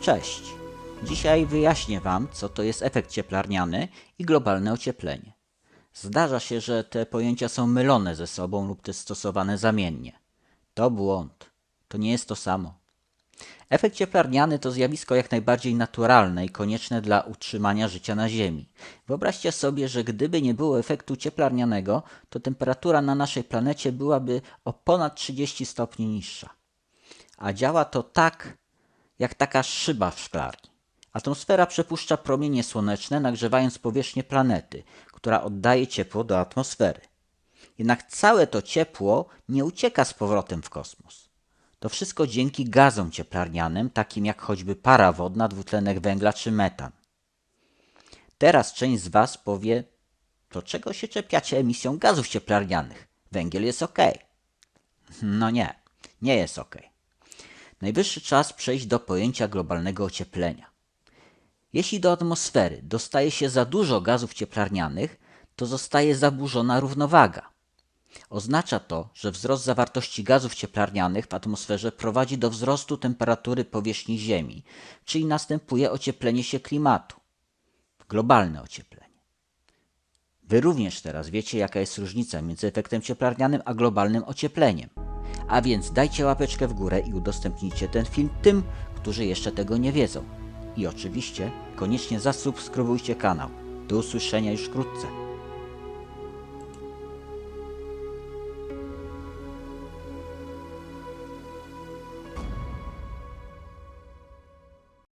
Cześć! Dzisiaj wyjaśnię Wam, co to jest efekt cieplarniany i globalne ocieplenie. Zdarza się, że te pojęcia są mylone ze sobą lub też stosowane zamiennie. To błąd. To nie jest to samo. Efekt cieplarniany to zjawisko jak najbardziej naturalne i konieczne dla utrzymania życia na Ziemi. Wyobraźcie sobie, że gdyby nie było efektu cieplarnianego, to temperatura na naszej planecie byłaby o ponad 30 stopni niższa. A działa to tak, jak taka szyba w szklarni. Atmosfera przepuszcza promienie słoneczne, nagrzewając powierzchnię planety, która oddaje ciepło do atmosfery. Jednak całe to ciepło nie ucieka z powrotem w kosmos. To wszystko dzięki gazom cieplarnianym, takim jak choćby para wodna, dwutlenek węgla czy metan. Teraz część z Was powie, to czego się czepiacie emisją gazów cieplarnianych? Węgiel jest ok. No nie, nie jest ok. Najwyższy czas przejść do pojęcia globalnego ocieplenia. Jeśli do atmosfery dostaje się za dużo gazów cieplarnianych, to zostaje zaburzona równowaga. Oznacza to, że wzrost zawartości gazów cieplarnianych w atmosferze prowadzi do wzrostu temperatury powierzchni Ziemi, czyli następuje ocieplenie się klimatu. Globalne ocieplenie. Wy również teraz wiecie, jaka jest różnica między efektem cieplarnianym a globalnym ociepleniem. A więc dajcie łapeczkę w górę i udostępnijcie ten film tym, którzy jeszcze tego nie wiedzą. I oczywiście koniecznie zasubskrybujcie kanał. Do usłyszenia już wkrótce.